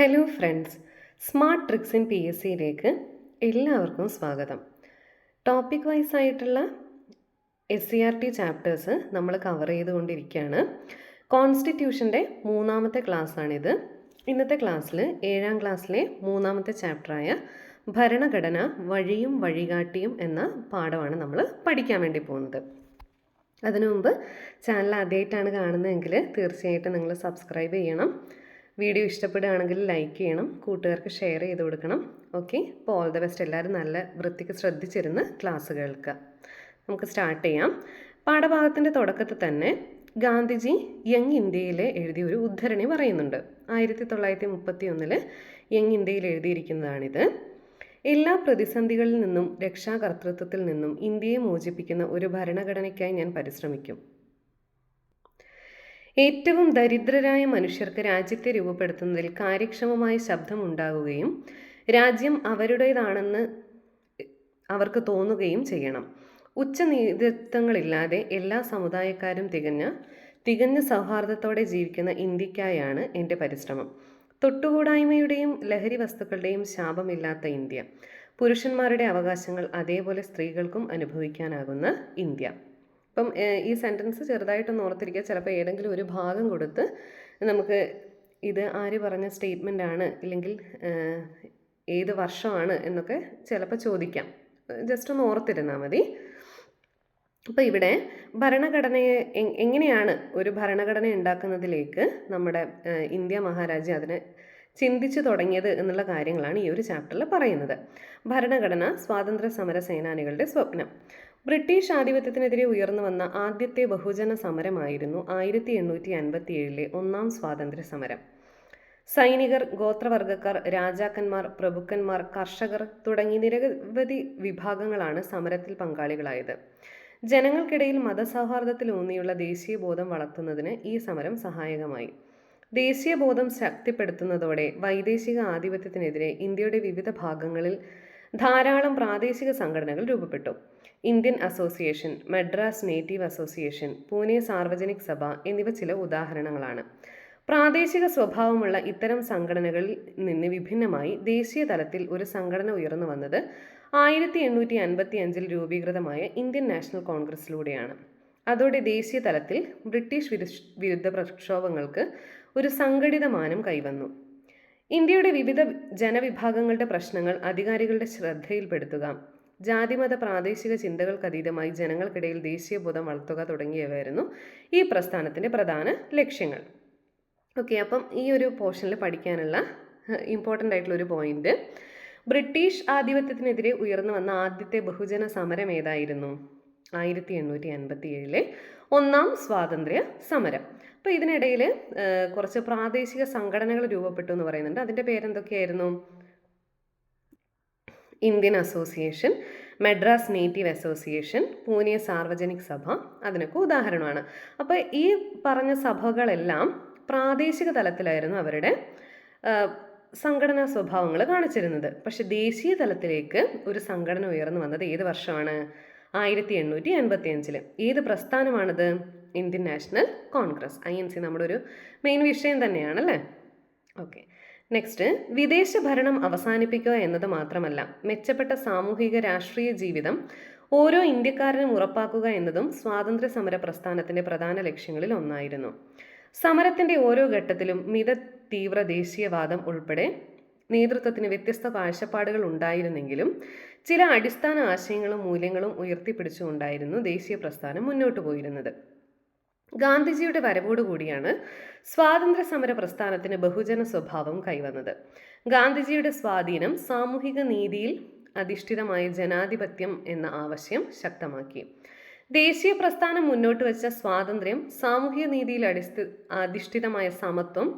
Hello friends smart tricks in P S സിയിലേക്ക് എല്ലാവർക്കും സ്വാഗതം. ടോപ്പിക് വൈസ് ആയിട്ടുള്ള S C R T chapters നമ്മൾ കവർ ചെയ്തുകൊണ്ടിരിക്കുകയാണ്. കോൺസ്റ്റിറ്റ്യൂഷന്റെ മൂന്നാമത്തെ ക്ലാസ്സാണിത്. ഇന്നത്തെ ക്ലാസ്സിൽ ഏഴാം ക്ലാസ്സിലെ മൂന്നാമത്തെ ചാപ്റ്ററായ ഭരണഘടന വഴിയും വഴികാട്ടിയും എന്ന പാഠമാണ് നമ്മൾ പഠിക്കാൻ വേണ്ടി പോകുന്നത്. അതിനു മുമ്പ് ചാനൽ ആദ്യമായിട്ടാണ് കാണുന്നതെങ്കിൽ തീർച്ചയായിട്ടും നിങ്ങൾ സബ്സ്ക്രൈബ് ചെയ്യണം. വീഡിയോ ഇഷ്ടപ്പെടുകയാണെങ്കിൽ ലൈക്ക് ചെയ്യണം കൂട്ടുകാർക്ക് ഷെയർ ചെയ്ത് കൊടുക്കണം. ഓക്കെ അപ്പോൾ ഓൾ ദ ബെസ്റ്റ് എല്ലാവരും നല്ല വൃത്തിക്ക് ശ്രദ്ധിച്ചിരുന്ന് ക്ലാസ് കേൾക്കുക. നമുക്ക് സ്റ്റാർട്ട് ചെയ്യാം. പാഠഭാഗത്തിന്റെ തുടക്കത്തിൽ തന്നെ ഗാന്ധിജി യങ് ഇന്ത്യയിൽ എഴുതിയ ഒരു ഉദ്ധരണി പറയുന്നുണ്ട്. ആയിരത്തി തൊള്ളായിരത്തി മുപ്പത്തി ഒന്നിൽ യങ് ഇന്ത്യയിൽ എഴുതിയിരിക്കുന്നതാണിത്. എല്ലാ പ്രതിസന്ധികളിൽ നിന്നും രക്ഷാകർത്തൃത്വത്തിൽ നിന്നും ഇന്ത്യയെ മോചിപ്പിക്കുന്ന ഒരു ഭരണഘടനയ്ക്കായി ഞാൻ പരിശ്രമിക്കും. ഏറ്റവും ദരിദ്രരായ മനുഷ്യർക്ക് രാജ്യത്തെ രൂപപ്പെടുത്തുന്നതിൽ കാര്യക്ഷമമായ ശബ്ദം ഉണ്ടാകുകയും രാജ്യം അവരുടേതാണെന്ന് അവർക്ക് തോന്നുകയും ചെയ്യണം. ഉച്ച നേതൃത്വങ്ങളില്ലാതെ എല്ലാ സമുദായക്കാരും തികഞ്ഞ തികഞ്ഞ സൗഹാർദ്ദത്തോടെ ജീവിക്കുന്ന ഇന്ത്യക്കായാണ് എന്റെ പരിശ്രമം. തൊട്ടുകൂടായ്മയുടെയും ലഹരി വസ്തുക്കളുടെയും ശാപമില്ലാത്ത ഇന്ത്യ. പുരുഷന്മാരുടെ അവകാശങ്ങൾ അതേപോലെ സ്ത്രീകൾക്കും അനുഭവിക്കാനാകുന്ന ഇന്ത്യ. അപ്പം ഈ സെന്റൻസ് ചെറുതായിട്ടൊന്ന് ഓർത്തിരിക്കുക. ചിലപ്പോൾ ഏതെങ്കിലും ഒരു ഭാഗം കൊടുത്ത് നമുക്ക് ഇത് ആര് പറഞ്ഞ സ്റ്റേറ്റ്മെന്റ് ആണ് ഇല്ലെങ്കിൽ ഏത് വർഷമാണ് എന്നൊക്കെ ചിലപ്പോൾ ചോദിക്കാം. ജസ്റ്റ് ഒന്ന് ഓർത്തിരുന്നാൽ മതി. അപ്പോൾ ഇവിടെ ഭരണഘടനയെ എങ്ങനെയാണ് ഒരു ഭരണഘടന ഉണ്ടാക്കുന്നതിലേക്ക് നമ്മുടെ ഇന്ത്യ മഹാരാജ്യം അതിനെ ചിന്തിച്ചു തുടങ്ങിയത് എന്നുള്ള കാര്യങ്ങളാണ് ഈ ഒരു ചാപ്റ്ററിൽ പറയുന്നത്. ഭരണഘടന സ്വാതന്ത്ര്യ സമര സേനാനികളുടെ സ്വപ്നം. ബ്രിട്ടീഷ് ആധിപത്യത്തിനെതിരെ ഉയർന്നു വന്ന ആദ്യത്തെ ബഹുജന സമരമായിരുന്നു ആയിരത്തി എണ്ണൂറ്റി അൻപത്തി ഏഴിലെ ഒന്നാം സ്വാതന്ത്ര്യ സമരം സൈനികർ ഗോത്രവർഗക്കാർ രാജാക്കന്മാർ പ്രഭുക്കന്മാർ കർഷകർ തുടങ്ങി നിരവധി വിഭാഗങ്ങളാണ് സമരത്തിൽ പങ്കാളികളായത്. ജനങ്ങൾക്കിടയിൽ മതസൗഹാർദ്ദത്തിലൂന്നിയുള്ള ദേശീയബോധം വളർത്തുന്നതിന് ഈ സമരം സഹായകമായി. ദേശീയബോധം ശക്തിപ്പെടുത്തുന്നതോടെ വൈദേശിക ആധിപത്യത്തിനെതിരെ ഇന്ത്യയുടെ വിവിധ ഭാഗങ്ങളിൽ ധാരാളം പ്രാദേശിക സംഘടനകൾ രൂപപ്പെട്ടു. Indian Association Madras native association Pune Sarvajanik Sabha എന്നിവ ചില ഉദാഹരണങ്ങളാണ്. പ്രാദേശിക സ്വഭാവമുള്ള ഇത്തരം സംഘടനകളിൽ നിന്ന് വിഭിന്നമായി ദേശീയ തലത്തിൽ ഒരു സംഘടന ഉയർന്നു വന്നത് ആയിരത്തി എണ്ണൂറ്റി അൻപത്തി അഞ്ചിൽ രൂപീകൃതമായ ഇന്ത്യൻ നാഷണൽ കോൺഗ്രസിലൂടെയാണ് അതോടെ ദേശീയ തലത്തിൽ ബ്രിട്ടീഷ് വിരുദ്ധ പ്രക്ഷോഭങ്ങൾക്ക് ഒരു സംഘടിത മാനം കൈവന്നു. ഇന്ത്യയുടെ വിവിധ ജനവിഭാഗങ്ങളുടെ പ്രശ്നങ്ങൾ അധികാരികളുടെ ശ്രദ്ധയിൽപ്പെടുത്തുക ജാതിമത പ്രാദേശിക ചിന്തകൾക്കതീതമായി ജനങ്ങൾക്കിടയിൽ ദേശീയബോധം വളർത്തുക തുടങ്ങിയവയായിരുന്നു ഈ പ്രസ്ഥാനത്തിന്റെ പ്രധാന ലക്ഷ്യങ്ങൾ. ഓക്കെ അപ്പം ഈ ഒരു പോർഷനിൽ പഠിക്കാനുള്ള ഇമ്പോർട്ടന്റ് ആയിട്ടുള്ള ഒരു പോയിന്റ് ബ്രിട്ടീഷ് ആധിപത്യത്തിനെതിരെ ഉയർന്നു വന്ന ആദ്യത്തെ ബഹുജന സമരം ഏതായിരുന്നു? ആയിരത്തി എണ്ണൂറ്റി അൻപത്തി ഏഴിലെ ഒന്നാം സ്വാതന്ത്ര്യ സമരം. അപ്പോൾ ഇതിനിടയിൽ കുറച്ച് പ്രാദേശിക സംഘടനകൾ രൂപപ്പെട്ടു എന്ന് പറയുന്നുണ്ട്. അതിന്റെ പേരെന്തൊക്കെയായിരുന്നു? Indian Association Madras native association Pune Sarvajanik Sabha അതിനൊക്കെ ഉദാഹരണമാണ്. അപ്പോൾ ഈ പറഞ്ഞ സഭകളെല്ലാം പ്രാദേശിക തലത്തിലായിരുന്നു അവരുടെ സംഘടനാ സ്വഭാവങ്ങൾ കാണിച്ചിരുന്നത്. പക്ഷേ ദേശീയ തലത്തിലേക്ക് ഒരു സംഘടന ഉയർന്നു വന്നത് ഏത് വർഷമാണ്? ആയിരത്തി എണ്ണൂറ്റി എൺപത്തി അഞ്ചിൽ ഏത് പ്രസ്ഥാനമാണത്? Indian National Congress. I N C നമ്മുടെ ഒരു മെയിൻ വിഷയം തന്നെയാണല്ലേ? ഓക്കെ. നെക്സ്റ്റ് വിദേശ ഭരണം അവസാനിപ്പിക്കുക എന്നത് മാത്രമല്ല മെച്ചപ്പെട്ട സാമൂഹിക രാഷ്ട്രീയ ജീവിതം ഓരോ ഇന്ത്യക്കാരനും ഉറപ്പാക്കുക എന്നതും സ്വാതന്ത്ര്യ സമര പ്രസ്ഥാനത്തിന്റെ പ്രധാന ലക്ഷ്യങ്ങളിൽ ഒന്നായിരുന്നു. സമരത്തിന്റെ ഓരോ ഘട്ടത്തിലും മിത തീവ്ര ദേശീയവാദം ഉൾപ്പെടെ നേതൃത്വത്തിന് വ്യത്യസ്ത കാഴ്ചപ്പാടുകൾ ഉണ്ടായിരുന്നെങ്കിലും ചില അടിസ്ഥാന ആശയങ്ങളും മൂല്യങ്ങളും ഉയർത്തിപ്പിടിച്ചുകൊണ്ടായിരുന്നു ദേശീയ പ്രസ്ഥാനം മുന്നോട്ടു പോയിരുന്നത്. ഗാന്ധിജിയുടെ വരവോടുകൂടിയാണ് സ്വാതന്ത്ര്യ സമര പ്രസ്ഥാനത്തിന് ബഹുജന സ്വഭാവം കൈവന്നത്. ഗാന്ധിജിയുടെ സ്വാധീനം സാമൂഹിക നീതിയിൽ അധിഷ്ഠിതമായ ജനാധിപത്യം എന്ന ആവശ്യം ശക്തമാക്കി. ദേശീയ പ്രസ്ഥാനം മുന്നോട്ട് വെച്ച സ്വാതന്ത്ര്യം സാമൂഹ്യ നീതിയിൽ അടിസ്ഥി അധിഷ്ഠിതമായ സമത്വം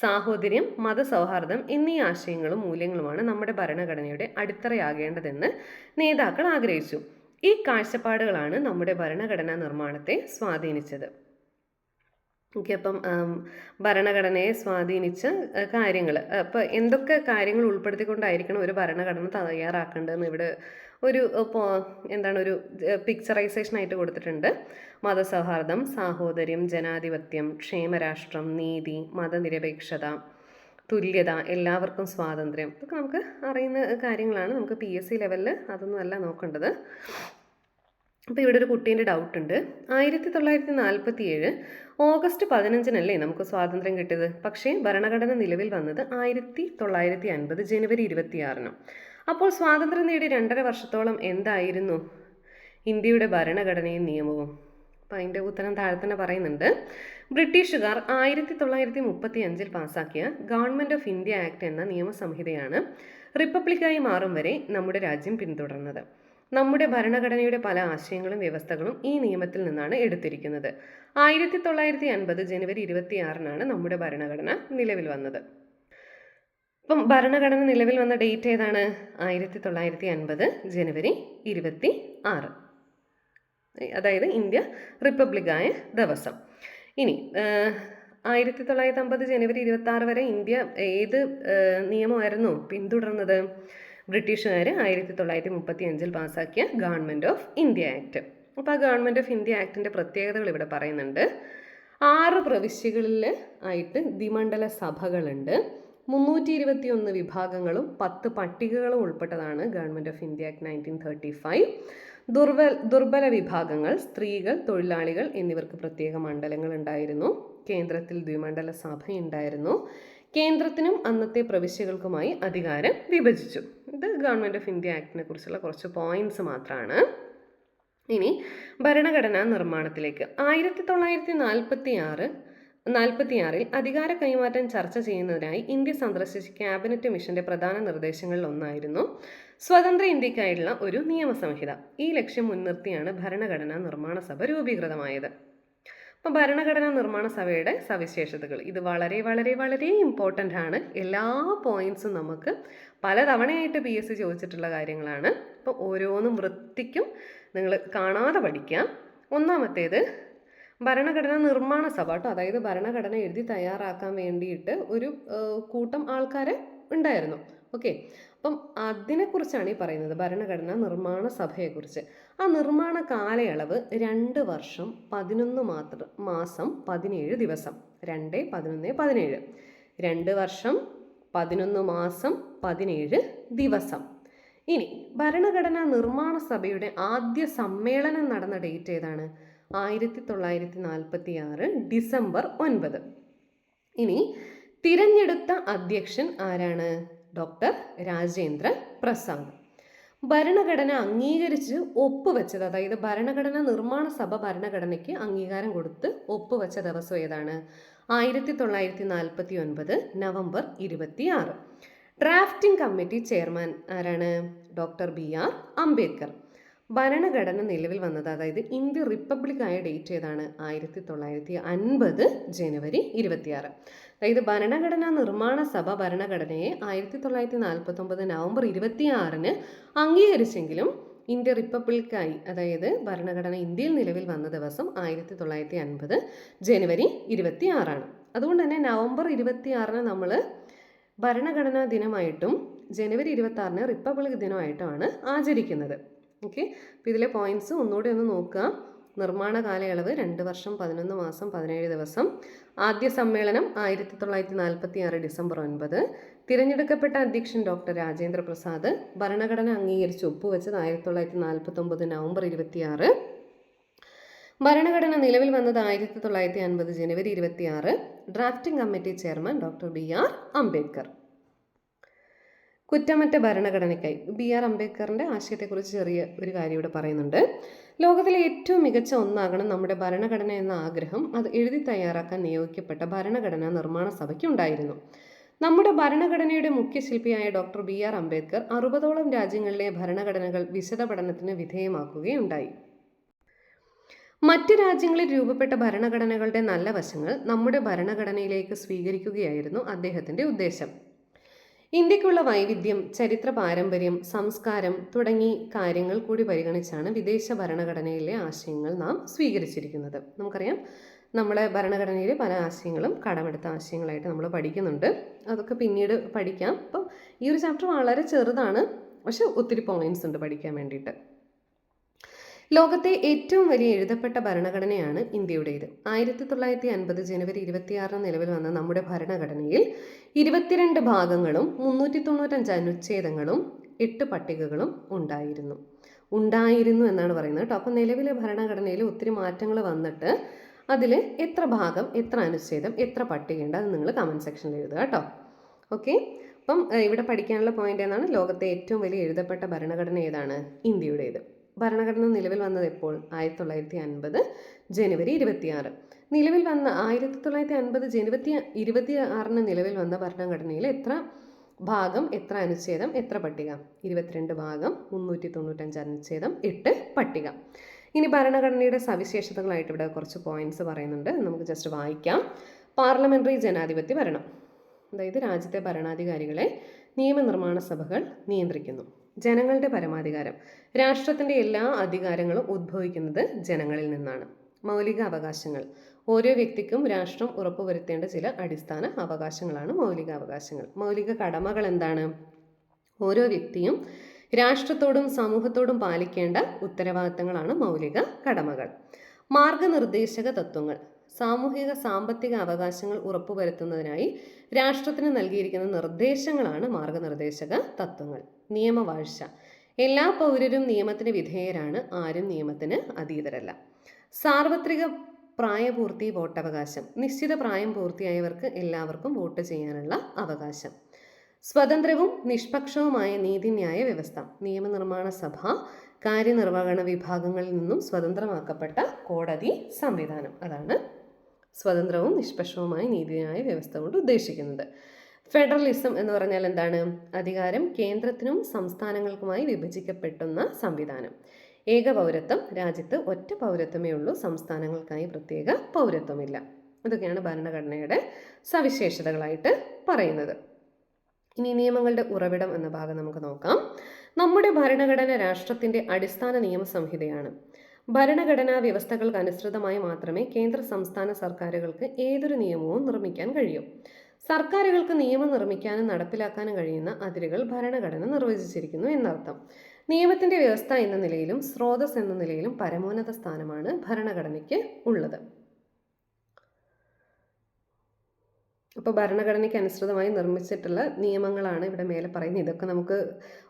സാഹോദര്യം മതസൗഹാർദ്ദം എന്നീ ആശയങ്ങളും മൂല്യങ്ങളുമാണ് നമ്മുടെ ഭരണഘടനയുടെ അടിത്തറയാകേണ്ടതെന്ന് നേതാക്കൾ ആഗ്രഹിച്ചു. ഈ കാഴ്ചപ്പാടുകളാണ് നമ്മുടെ ഭരണഘടനാ നിർമ്മാണത്തെ സ്വാധീനിച്ചത്. ഓക്കെ അപ്പം ഭരണഘടനയെ സ്വാധീനിച്ച കാര്യങ്ങൾ അപ്പോൾ എന്തൊക്കെ കാര്യങ്ങൾ ഉൾപ്പെടുത്തിക്കൊണ്ടായിരിക്കണം ഒരു ഭരണഘടന തയ്യാറാക്കേണ്ടതെന്ന് ഇവിടെ ഒരു എന്താണ് ഒരു പിക്ചറൈസേഷൻ ആയിട്ട് കൊടുത്തിട്ടുണ്ട്. മതസൗഹാർദ്ദം സാഹോദര്യം ജനാധിപത്യം ക്ഷേമരാഷ്ട്രം നീതി മതനിരപേക്ഷത തുല്യത എല്ലാവർക്കും സ്വാതന്ത്ര്യം. ഇതൊക്കെ നമുക്ക് അറിയുന്ന കാര്യങ്ങളാണ് നമുക്ക് പി എസ് സി ലെവലിൽ അതൊന്നും അല്ല നോക്കേണ്ടത്. അപ്പോൾ ഇവിടെ ഒരു കുട്ടീന്റെ ഡൗട്ട് ഉണ്ട്. ആയിരത്തി തൊള്ളായിരത്തി നാൽപ്പത്തി ഏഴ് ഓഗസ്റ്റ് പതിനഞ്ചിനല്ലേ നമുക്ക് സ്വാതന്ത്ര്യം കിട്ടിയത്? പക്ഷേ ഭരണഘടന നിലവിൽ വന്നത് ആയിരത്തി തൊള്ളായിരത്തി അൻപത് ജനുവരി ഇരുപത്തിയാറിന്. അപ്പോൾ സ്വാതന്ത്ര്യം നേടി രണ്ടര വർഷത്തോളം എന്തായിരുന്നു ഇന്ത്യയുടെ ഭരണഘടനയും നിയമവും? അപ്പം അതിന്റെ ഉത്തരം താഴെ തന്നെ പറയുന്നുണ്ട്. ബ്രിട്ടീഷുകാർ ആയിരത്തി തൊള്ളായിരത്തി മുപ്പത്തി അഞ്ചിൽ പാസാക്കിയ ഗവൺമെന്റ് ഓഫ് ഇന്ത്യ ആക്ട് എന്ന നിയമസംഹിതയാണ് റിപ്പബ്ലിക്കായി മാറും വരെ നമ്മുടെ രാജ്യം പിന്തുടർന്നത്. നമ്മുടെ ഭരണഘടനയുടെ പല ആശയങ്ങളും വ്യവസ്ഥകളും ഈ നിയമത്തിൽ നിന്നാണ് എടുത്തിരിക്കുന്നത്. ആയിരത്തി തൊള്ളായിരത്തി അൻപത് ജനുവരി ഇരുപത്തിയാറിനാണ് നമ്മുടെ ഭരണഘടന നിലവിൽ വന്നത്. ഇപ്പം ഭരണഘടന നിലവിൽ വന്ന ഡേറ്റ് ഏതാണ്? ആയിരത്തി തൊള്ളായിരത്തി അൻപത് ജനുവരി ഇരുപത്തി ആറ് അതായത് ഇന്ത്യ റിപ്പബ്ലിക്കായ ദിവസം. ഇനി ആയിരത്തി തൊള്ളായിരത്തി അമ്പത് ജനുവരി ഇരുപത്തി ആറ് വരെ ഇന്ത്യ ഏത് നിയമമായിരുന്നു പിന്തുടർന്നത്? ബ്രിട്ടീഷുകാർ ആയിരത്തി തൊള്ളായിരത്തി മുപ്പത്തി അഞ്ചിൽ പാസ്സാക്കിയ ഗവൺമെന്റ് ഓഫ് ഇന്ത്യ ആക്ട്. അപ്പോൾ ആ ഗവൺമെന്റ് ഓഫ് ഇന്ത്യ ആക്ടിന്റെ പ്രത്യേകതകൾ ഇവിടെ പറയുന്നുണ്ട്. ആറ് പ്രവിശ്യകളിൽ ആയിട്ട് ദ്വിമണ്ഡല സഭകളുണ്ട്. മുന്നൂറ്റി ഇരുപത്തി ഒന്ന് വിഭാഗങ്ങളും പത്ത് പട്ടികകളും ഉൾപ്പെട്ടതാണ് government of India act nineteen thirty five. ദുർബൽ ദുർബല വിഭാഗങ്ങൾ സ്ത്രീകൾ തൊഴിലാളികൾ എന്നിവർക്ക് പ്രത്യേക മണ്ഡലങ്ങൾ ഉണ്ടായിരുന്നു. കേന്ദ്രത്തിൽ ദ്വിമണ്ഡല സഭ ഉണ്ടായിരുന്നു കേന്ദ്രത്തിനും അന്നത്തെ പ്രവിശ്യകൾക്കുമായി അധികാരം വിഭജിച്ചു. ഇത് ഗവൺമെന്റ് ഓഫ് ഇന്ത്യ ആക്ടിനെ കുറിച്ചുള്ള കുറച്ച് പോയിന്റ്സ് മാത്രമാണ് ഇനി ഭരണഘടനാ നിർമ്മാണത്തിലേക്ക്. ആയിരത്തി തൊള്ളായിരത്തി നാൽപ്പത്തി ആറ് നാൽപ്പത്തിയാറിൽ അധികാര കൈമാറ്റം ചർച്ച ചെയ്യുന്നതിനായി ഇന്ത്യ സന്ദർശിച്ച ക്യാബിനറ്റ് മിഷന്റെ പ്രധാന നിർദ്ദേശങ്ങളിൽ ഒന്നായിരുന്നു സ്വതന്ത്ര ഇന്ത്യക്കായുള്ള ഒരു നിയമസംഹിത. ഈ ലക്ഷ്യം മുൻനിർത്തിയാണ് ഭരണഘടനാ നിർമ്മാണ സഭ രൂപീകൃതമായത്. അപ്പോൾ ഭരണഘടനാ നിർമ്മാണ സഭയുടെ സവിശേഷതകൾ. ഇത് വളരെ വളരെ വളരെ ഇമ്പോർട്ടന്റ് ആണ്. എല്ലാ പോയിന്റ്സും നമുക്ക് പലതവണയായിട്ട് പി എസ് സി ചോദിച്ചിട്ടുള്ള കാര്യങ്ങളാണ്. അപ്പോൾ ഓരോന്നും വൃത്തിക്കും നിങ്ങൾ കാണാതെ പഠിക്കാം. ഒന്നാമത്തേത് ഭരണഘടനാ നിർമ്മാണ സഭ കേട്ടോ. അതായത് ഭരണഘടന എഴുതി തയ്യാറാക്കാൻ വേണ്ടിയിട്ട് ഒരു കൂട്ടം ആൾക്കാരെ ഉണ്ടായിരുന്നു. ഓക്കെ? അപ്പം അതിനെക്കുറിച്ചാണ് ഈ പറയുന്നത്. ഭരണഘടനാ നിർമ്മാണ സഭയെക്കുറിച്ച്. ആ നിർമ്മാണ കാലയളവ് രണ്ട് വർഷം പതിനൊന്ന് മാത്രം മാസം പതിനേഴ് ദിവസം. രണ്ട് പതിനൊന്ന് പതിനേഴ്. രണ്ട് വർഷം പതിനൊന്ന് മാസം പതിനേഴ് ദിവസം. ഇനി ഭരണഘടനാ നിർമ്മാണ സഭയുടെ ആദ്യ സമ്മേളനം നടന്ന ഡേറ്റ് ഏതാണ്? ആയിരത്തി തൊള്ളായിരത്തി നാൽപ്പത്തി ആറ് ഡിസംബർ ഒൻപത്. ഇനി തിരഞ്ഞെടുത്ത അധ്യക്ഷൻ ആരാണ്? ഡോക്ടർ രാജേന്ദ്ര പ്രസാദ്. ഭരണഘടന അംഗീകരിച്ച് ഒപ്പുവെച്ചത് അതായത് ഭരണഘടന നിർമ്മാണ സഭ ഭരണഘടനയ്ക്ക് അംഗീകാരം കൊടുത്ത് ഒപ്പുവെച്ച ദിവസം ഏതാണ്? ആയിരത്തി തൊള്ളായിരത്തി നാൽപ്പത്തി ഒൻപത് നവംബർ ഇരുപത്തി ആറ് ഡ്രാഫ്റ്റിംഗ് കമ്മിറ്റി ചെയർമാൻ ആരാണ്? Doctor B R Ambedkar. ഭരണഘടന നിലവിൽ വന്നത് അതായത് ഇന്ത്യ റിപ്പബ്ലിക് ആയ ഡേറ്റ് ഏതാണ്? ആയിരത്തി തൊള്ളായിരത്തി അൻപത് ജനുവരി ഇരുപത്തിയാറ്. അതായത് ഭരണഘടനാ നിർമ്മാണ സഭ ഭരണഘടനയെ ആയിരത്തി തൊള്ളായിരത്തി നാൽപ്പത്തൊമ്പത് നവംബർ ഇരുപത്തിയാറിന് അംഗീകരിച്ചെങ്കിലും ഇന്ത്യ റിപ്പബ്ലിക്കായി അതായത് ഭരണഘടന ഇന്ത്യയിൽ നിലവിൽ വന്ന ദിവസം ആയിരത്തി തൊള്ളായിരത്തി അൻപത് ജനുവരി ഇരുപത്തി ആറാണ് അതുകൊണ്ട് തന്നെ നവംബർ ഇരുപത്തി ആറിന് നമ്മൾ ഭരണഘടനാ ദിനമായിട്ടും ജനുവരി ഇരുപത്തി ആറിന് റിപ്പബ്ലിക് ദിനമായിട്ടുമാണ് ആചരിക്കുന്നത്. ഓക്കെ? അപ്പോൾ ഇതിലെ പോയിന്റ്സ് ഒന്നുകൂടി ഒന്ന് നോക്കുക. നിർമ്മാണ കാലയളവ് രണ്ട് വർഷം പതിനൊന്ന് മാസം പതിനേഴ് ദിവസം. ആദ്യ സമ്മേളനം ആയിരത്തി തൊള്ളായിരത്തി നാൽപ്പത്തി ആറ് ഡിസംബർ ഒൻപത്. തിരഞ്ഞെടുക്കപ്പെട്ട അധ്യക്ഷൻ ഡോക്ടർ രാജേന്ദ്ര പ്രസാദ് ഭരണഘടന അംഗീകരിച്ച് ഒപ്പുവെച്ചത് ആയിരത്തി തൊള്ളായിരത്തി നാൽപ്പത്തി ഒമ്പത് നവംബർ ഇരുപത്തിയാറ്. ഭരണഘടന നിലവിൽ വന്നത് ആയിരത്തി തൊള്ളായിരത്തി അൻപത് ജനുവരി ഇരുപത്തിയാറ്. Drafting committee chairman doctor B R Ambedkar. കുറ്റമറ്റ ഭരണഘടനയ്ക്കായി. ബി ആർ അംബേദ്കറിന്റെ ആശയത്തെക്കുറിച്ച് ചെറിയ ഒരു കാര്യം ഇവിടെ പറയുന്നുണ്ട്. ലോകത്തിലെ ഏറ്റവും മികച്ച ഒന്നാകണം നമ്മുടെ ഭരണഘടന എന്ന ആഗ്രഹം. അത് എഴുതി തയ്യാറാക്കാൻ നിയോഗിക്കപ്പെട്ട ഭരണഘടനാ നിർമ്മാണ സഭയ്ക്ക് ഉണ്ടായിരുന്നു. നമ്മുടെ ഭരണഘടനയുടെ മുഖ്യശില്പിയായ ഡോക്ടർ ബി ആർ അംബേദ്കർ അറുപതോളം രാജ്യങ്ങളിലെ ഭരണഘടനകൾ വിശദ പഠനത്തിന് വിധേയമാക്കുകയുണ്ടായി. മറ്റ് രാജ്യങ്ങളിൽ രൂപപ്പെട്ട ഭരണഘടനകളുടെ നല്ല വശങ്ങൾ നമ്മുടെ ഭരണഘടനയിലേക്ക് സ്വീകരിക്കുകയായിരുന്നു അദ്ദേഹത്തിന്റെ ഉദ്ദേശം. ഇന്ത്യക്കുള്ള വൈവിധ്യം ചരിത്ര പാരമ്പര്യം സംസ്കാരം തുടങ്ങി കാര്യങ്ങൾ കൂടി പരിഗണിച്ചാണ് വിദേശ ഭരണഘടനയിലെ ആശയങ്ങൾ നാം സ്വീകരിച്ചിരിക്കുന്നത്. നമുക്കറിയാം നമ്മുടെ ഭരണഘടനയിലെ പല ആശയങ്ങളും കടമെടുത്ത ആശയങ്ങളായിട്ട് നമ്മൾ പഠിക്കുന്നുണ്ട്. അതൊക്കെ പിന്നീട് പഠിക്കാം. അപ്പം ഈ ഒരു ചാപ്റ്റർ വളരെ ചെറുതാണ്. പക്ഷെ ഒത്തിരി പോയിന്റ്സ് ഉണ്ട് പഠിക്കാൻ വേണ്ടിയിട്ട്. ലോകത്തെ ഏറ്റവും വലിയ എഴുതപ്പെട്ട ഭരണഘടനയാണ് ഇന്ത്യയുടേത്. ആയിരത്തി തൊള്ളായിരത്തി അൻപത് ജനുവരി ഇരുപത്തിയാറിന് നിലവിൽ വന്ന നമ്മുടെ ഭരണഘടനയിൽ ഇരുപത്തിരണ്ട് ഭാഗങ്ങളും മുന്നൂറ്റി തൊണ്ണൂറ്റഞ്ച് അനുച്ഛേദങ്ങളും എട്ട് പട്ടികകളും ഉണ്ടായിരുന്നു. ഉണ്ടായിരുന്നു എന്നാണ് പറയുന്നത് കേട്ടോ. അപ്പോൾ നിലവിലെ ഭരണഘടനയിൽ ഒത്തിരി മാറ്റങ്ങൾ വന്നിട്ട് അതിൽ എത്ര ഭാഗം എത്ര അനുച്ഛേദം എത്ര പട്ടികയുണ്ട് അത് നിങ്ങൾ കമന്റ് സെക്ഷനിൽ എഴുതുക കേട്ടോ. ഓക്കെ അപ്പം ഇവിടെ പഠിക്കാനുള്ള പോയിന്റ് എന്നാണ് ലോകത്തെ ഏറ്റവും വലിയ എഴുതപ്പെട്ട ഭരണഘടന ഏതാണ്? ഇന്ത്യയുടേത്. ഭരണഘടന നിലവിൽ വന്നത് എപ്പോൾ? ആയിരത്തി തൊള്ളായിരത്തി അൻപത് ജനുവരി ഇരുപത്തിയാറ്. നിലവിൽ വന്ന ആയിരത്തി തൊള്ളായിരത്തി അൻപത് ജനുവരി ഇരുപത്തി ആറിന് നിലവിൽ വന്ന ഭരണഘടനയിൽ എത്ര ഭാഗം എത്ര അനുച്ഛേദം എത്ര പട്ടിക? ഇരുപത്തിരണ്ട് ഭാഗം മുന്നൂറ്റി തൊണ്ണൂറ്റഞ്ച് അനുച്ഛേദം എട്ട് പട്ടിക. ഇനി ഭരണഘടനയുടെ സവിശേഷതകളായിട്ട് ഇവിടെ കുറച്ച് പോയിന്റ്സ് പറയുന്നുണ്ട്. നമുക്ക് ജസ്റ്റ് വായിക്കാം. പാർലമെന്ററി ജനാധിപത്യ ഭരണം. അതായത് രാജ്യത്തെ ഭരണാധികാരികളെ നിയമനിർമ്മാണ സഭകൾ നിയന്ത്രിക്കുന്നു. ജനങ്ങളുടെ പരമാധികാരം. രാഷ്ട്രത്തിന്റെ എല്ലാ അധികാരങ്ങളും ഉദ്ഭവിക്കുന്നത് ജനങ്ങളിൽ നിന്നാണ്. മൗലിക അവകാശങ്ങൾ ഓരോ വ്യക്തിക്കും രാഷ്ട്രം ഉറപ്പുവരുത്തേണ്ട ചില അടിസ്ഥാന അവകാശങ്ങളാണ് മൗലിക അവകാശങ്ങൾ മൗലിക കടമകൾ എന്താണ്? ഓരോ വ്യക്തിയും രാഷ്ട്രത്തോടും സമൂഹത്തോടും പാലിക്കേണ്ട ഉത്തരവാദിത്തങ്ങളാണ് മൗലിക കടമകൾ. മാർഗനിർദ്ദേശക തത്വങ്ങൾ. സാമൂഹിക സാമ്പത്തിക അവകാശങ്ങൾ ഉറപ്പുവരുത്തുന്നതിനായി രാഷ്ട്രത്തിന് നൽകിയിരിക്കുന്ന നിർദ്ദേശങ്ങളാണ് മാർഗനിർദ്ദേശക തത്വങ്ങൾ. നിയമവാഴ്ച. എല്ലാ പൗരരും നിയമത്തിന് വിധേയരാണ് ആരും നിയമത്തിന് അതീതരല്ല. സാർവത്രിക പ്രായപൂർത്തി വോട്ടവകാശം. നിശ്ചിത പ്രായം പൂർത്തിയായവർക്ക് എല്ലാവർക്കും വോട്ട് ചെയ്യാനുള്ള അവകാശം. സ്വതന്ത്രവും നിഷ്പക്ഷവുമായ നീതിന്യായ വ്യവസ്ഥ. നിയമനിർമ്മാണ സഭ കാര്യനിർവഹണ വിഭാഗങ്ങളിൽ നിന്നും സ്വതന്ത്രമാക്കപ്പെട്ട കോടതി സംവിധാനം. അതാണ് സ്വതന്ത്രവും നിഷ്പക്ഷവുമായ നീതിന്യായ വ്യവസ്ഥ കൊണ്ട് ഉദ്ദേശിക്കുന്നത്. ഫെഡറലിസം എന്ന് പറഞ്ഞാൽ എന്താണ്? അധികാരം കേന്ദ്രത്തിനും സംസ്ഥാനങ്ങൾക്കുമായി വിഭജിക്കപ്പെട്ടുന്ന സംവിധാനം. ഏക പൗരത്വം രാജ്യത്ത് ഒറ്റ പൗരത്വമേ ഉള്ളൂ സംസ്ഥാനങ്ങൾക്കായി പ്രത്യേക പൗരത്വമില്ല. ഇതൊക്കെയാണ് ഭരണഘടനയുടെ സവിശേഷതകളായിട്ട് പറയുന്നത്. ഇനി നിയമങ്ങളുടെ ഉറവിടം എന്ന ഭാഗം നമുക്ക് നോക്കാം. നമ്മുടെ ഭരണഘടന രാഷ്ട്രത്തിന്റെ അടിസ്ഥാന നിയമസംഹിതയാണ്. ഭരണഘടനാ വ്യവസ്ഥകൾക്ക് അനുസൃതമായി മാത്രമേ കേന്ദ്ര സംസ്ഥാന സർക്കാരുകൾക്ക് ഏതൊരു നിയമവും നിർമ്മിക്കാൻ കഴിയൂ. സർക്കാരുകൾക്ക് നിയമം നിർമ്മിക്കാനും നടപ്പിലാക്കാനും കഴിയുന്ന അതിരുകൾ ഭരണഘടന നിർവചിച്ചിരിക്കുന്നു എന്നർത്ഥം. നിയമത്തിന്റെ വ്യവസ്ഥ എന്ന നിലയിലും സ്രോതസ് എന്ന നിലയിലും പരമോന്നത സ്ഥാനമാണ് ഭരണഘടനയ്ക്ക് ഉള്ളത്. അപ്പോൾ ഭരണഘടനയ്ക്ക് അനുസൃതമായി നിർമ്മിച്ചിട്ടുള്ള നിയമങ്ങളാണ് ഇവിടെ മേലെ പറയുന്നത്. ഇതൊക്കെ നമുക്ക്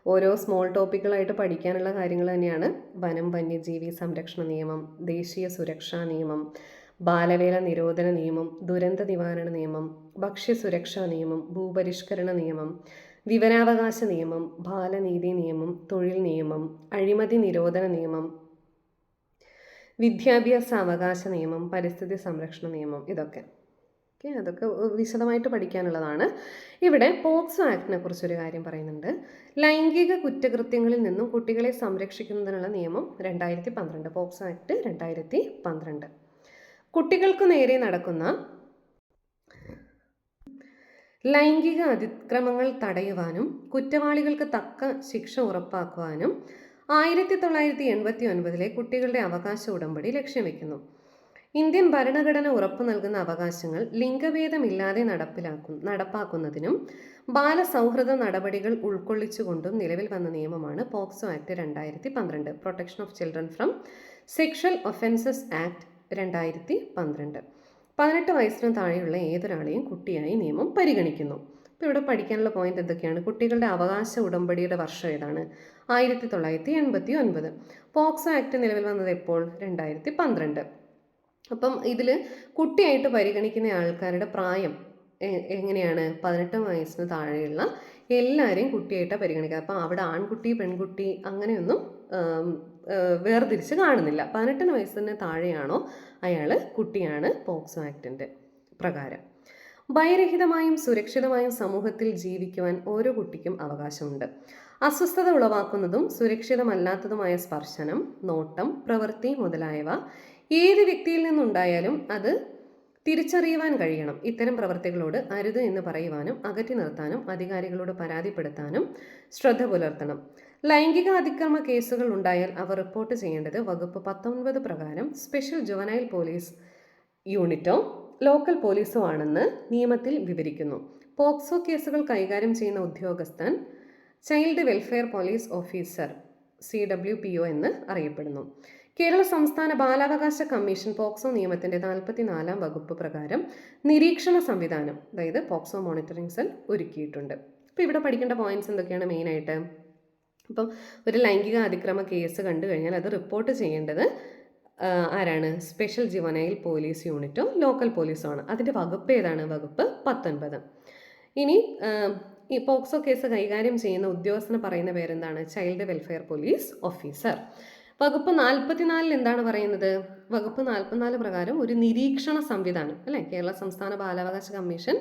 ഓരോ സ്മോൾ ടോപ്പിക്കുകളായിട്ട് പഠിക്കാനുള്ള കാര്യങ്ങൾ തന്നെയാണ്. വനം വന്യജീവി സംരക്ഷണ നിയമം ദേശീയ സുരക്ഷാ നിയമം ബാലവേല നിരോധന നിയമം ദുരന്ത നിവാരണ നിയമം ഭക്ഷ്യസുരക്ഷാ നിയമം ഭൂപരിഷ്കരണ നിയമം വിവരാവകാശ നിയമം ബാലനീതി നിയമം തൊഴിൽ നിയമം അഴിമതി നിരോധന നിയമം വിദ്യാഭ്യാസ അവകാശ നിയമം പരിസ്ഥിതി സംരക്ഷണ നിയമം ഇതൊക്കെ. ഓക്കെ അതൊക്കെ വിശദമായിട്ട് പഠിക്കാനുള്ളതാണ്. ഇവിടെ പോക്സോ ആക്ടിനെ കുറിച്ചൊരു കാര്യം പറയുന്നുണ്ട്. ലൈംഗിക കുറ്റകൃത്യങ്ങളിൽ നിന്നും കുട്ടികളെ സംരക്ഷിക്കുന്നതിനുള്ള നിയമം രണ്ടായിരത്തി പന്ത്രണ്ട് പോക്സോ ആക്ട് രണ്ടായിരത്തി പന്ത്രണ്ട് കുട്ടികൾക്ക് നേരെ നടക്കുന്ന ലൈംഗിക അതിക്രമങ്ങൾ തടയുവാനും കുറ്റവാളികൾക്ക് തക്ക ശിക്ഷ ഉറപ്പാക്കുവാനും ആയിരത്തി തൊള്ളായിരത്തി എൺപത്തി ഒൻപതിലെ കുട്ടികളുടെ അവകാശ ഉടമ്പടി ലക്ഷ്യം വെക്കുന്നു. ഇന്ത്യൻ ഭരണഘടന ഉറപ്പു നൽകുന്ന അവകാശങ്ങൾ ലിംഗഭേദമില്ലാതെ നടപ്പിലാക്കും നടപ്പാക്കുന്നതിനും ബാലസൗഹൃദ നടപടികൾ ഉൾക്കൊള്ളിച്ചുകൊണ്ടും നിലവിൽ വന്ന നിയമമാണ് പോക്സോ ആക്ട് രണ്ടായിരത്തി പന്ത്രണ്ട് protection of children from sexual offences act രണ്ടായിരത്തി പന്ത്രണ്ട് പതിനെട്ട് വയസ്സിന് താഴെയുള്ള ഏതൊരാളെയും കുട്ടിയായി നിയമം പരിഗണിക്കുന്നു. അപ്പോൾ ഇവിടെ പഠിക്കാനുള്ള പോയിന്റ് എന്തൊക്കെയാണ്? കുട്ടികളുടെ അവകാശ ഉടമ്പടിയുടെ വർഷം ഏതാണ്? ആയിരത്തി തൊള്ളായിരത്തി എൺപത്തി ഒൻപത് പോക്സോ ആക്ട് നിലവിൽ വന്നത് എപ്പോൾ? രണ്ടായിരത്തി പന്ത്രണ്ട് അപ്പം ഇതിൽ കുട്ടിയായിട്ട് പരിഗണിക്കുന്ന ആൾക്കാരുടെ പ്രായം എങ്ങനെയാണ്? പതിനെട്ട് വയസ്സിന് താഴെയുള്ള എല്ലാവരെയും കുട്ടിയായിട്ടാണ് പരിഗണിക്കുക അപ്പം അവിടെ ആൺകുട്ടി പെൺകുട്ടി അങ്ങനെയൊന്നും വേർതിരിച്ച് കാണുന്നില്ല. പതിനെട്ടിന് വയസ്സിന് താഴെയാണോ അയാൾ കുട്ടിയാണ് പോക്സോ ആക്ടിന്റെ പ്രകാരം. ഭയരഹിതമായും സുരക്ഷിതമായും സമൂഹത്തിൽ ജീവിക്കുവാൻ ഓരോ കുട്ടിക്കും അവകാശമുണ്ട്. അസ്വസ്ഥത ഉളവാക്കുന്നതും സുരക്ഷിതമല്ലാത്തതുമായ സ്പർശനം നോട്ടം പ്രവൃത്തി മുതലായവ ഏത് വ്യക്തിയിൽ നിന്നുണ്ടായാലും അത് തിരിച്ചറിയുവാൻ കഴിയണം. ഇത്തരം പ്രവർത്തികളോട് അരുത് എന്ന് പറയുവാനും അകറ്റി നിർത്താനും അധികാരികളോട് പരാതിപ്പെടുത്താനും ശ്രദ്ധ പുലർത്തണം. ലൈംഗിക അതിക്രമ കേസുകൾ ഉണ്ടായാൽ അവർ റിപ്പോർട്ട് ചെയ്യേണ്ടത് വകുപ്പ് പത്തൊൻപത് പ്രകാരം സ്പെഷ്യൽ ജുവനൈൽ പോലീസ് യൂണിറ്റോ ലോക്കൽ പോലീസോ ആണെന്ന് നിയമത്തിൽ വിവരിക്കുന്നു. പോക്സോ കേസുകൾ കൈകാര്യം ചെയ്യുന്ന ഉദ്യോഗസ്ഥൻ child welfare police officer C W P O എന്ന് അറിയപ്പെടുന്നു. കേരള സംസ്ഥാന ബാലാവകാശ കമ്മീഷൻ പോക്സോ നിയമത്തിന്റെ നാൽപ്പത്തിനാലാം വകുപ്പ് പ്രകാരം നിരീക്ഷണ സംവിധാനം അതായത് പോക്സോ മോണിറ്ററിംഗ് സെൽ ഒരുക്കിയിട്ടുണ്ട്. അപ്പോൾ ഇവിടെ പഠിക്കേണ്ട പോയിന്റ്സ് എന്തൊക്കെയാണ് മെയിനായിട്ട് അപ്പം ഒരു ലൈംഗിക അതിക്രമ കേസ് കണ്ടു കഴിഞ്ഞാൽ അത് റിപ്പോർട്ട് ചെയ്യേണ്ടത് ആരാണ്? സ്പെഷ്യൽ ജീവനയിൽ പോലീസ് യൂണിറ്റും ലോക്കൽ പോലീസും ആണ്. അതിന്റെ വകുപ്പ് ഏതാണ്? വകുപ്പ് പത്തൊൻപത്. ഇനി ഈ പോക്സോ കേസ് കൈകാര്യം ചെയ്യുന്ന ഉദ്യോഗസ്ഥന് പറയുന്ന പേരെന്താണ്? ചൈൽഡ് വെൽഫെയർ പോലീസ് ഓഫീസർ വകുപ്പ് നാൽപ്പത്തിനാലിൽ എന്താണ് പറയുന്നത്? വകുപ്പ് നാൽപ്പത്തിനാല് പ്രകാരം ഒരു നിരീക്ഷണ സംവിധാനം അല്ലേ? കേരള സംസ്ഥാന ബാലാവകാശ കമ്മീഷൻ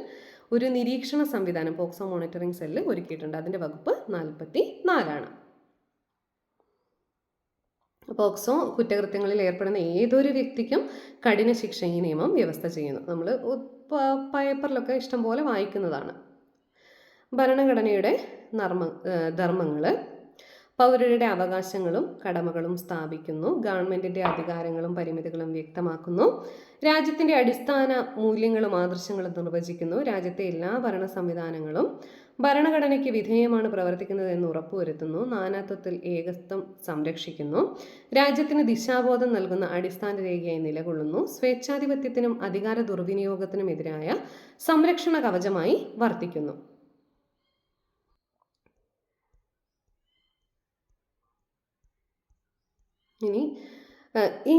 ഒരു നിരീക്ഷണ സംവിധാനം പോക്സോ മോണിറ്ററിംഗ് സെല്ല് ഒരുക്കിയിട്ടുണ്ട്. അതിന്റെ വകുപ്പ് നാൽപ്പത്തി നാലാണ് പോക്സോ കുറ്റകൃത്യങ്ങളിൽ ഏർപ്പെടുന്ന ഏതൊരു വ്യക്തിക്കും കഠിന ശിക്ഷ ഈ നിയമം വ്യവസ്ഥ ചെയ്യുന്നു. നമ്മൾ പേപ്പറിലൊക്കെ ഇഷ്ടം പോലെ വായിക്കുന്നതാണ്. ഭരണഘടനയുടെ നർമ്മ ധർമ്മങ്ങൾ പൗരരുടെ അവകാശങ്ങളും കടമകളും സ്ഥാപിക്കുന്നു. ഗവൺമെന്റിന്റെ അധികാരങ്ങളും പരിമിതികളും വ്യക്തമാക്കുന്നു. രാജ്യത്തിന്റെ അടിസ്ഥാന മൂല്യങ്ങളും ആദർശങ്ങളും നിർവചിക്കുന്നു. രാജ്യത്തെ എല്ലാ ഭരണ സംവിധാനങ്ങളും ഭരണഘടനയ്ക്ക് വിധേയമാണ് പ്രവർത്തിക്കുന്നതെന്ന് ഉറപ്പുവരുത്തുന്നു. നാനാത്വത്തിൽ ഏകത്വം സംരക്ഷിക്കുന്നു. രാജ്യത്തിന് ദിശാബോധം നൽകുന്ന അടിസ്ഥാന രേഖയായി നിലകൊള്ളുന്നു. സ്വേച്ഛാധിപത്യത്തിനും അധികാര ദുർവിനിയോഗത്തിനും എതിരായ സംരക്ഷണ കവചമായി വർത്തിക്കുന്നു. ഇനി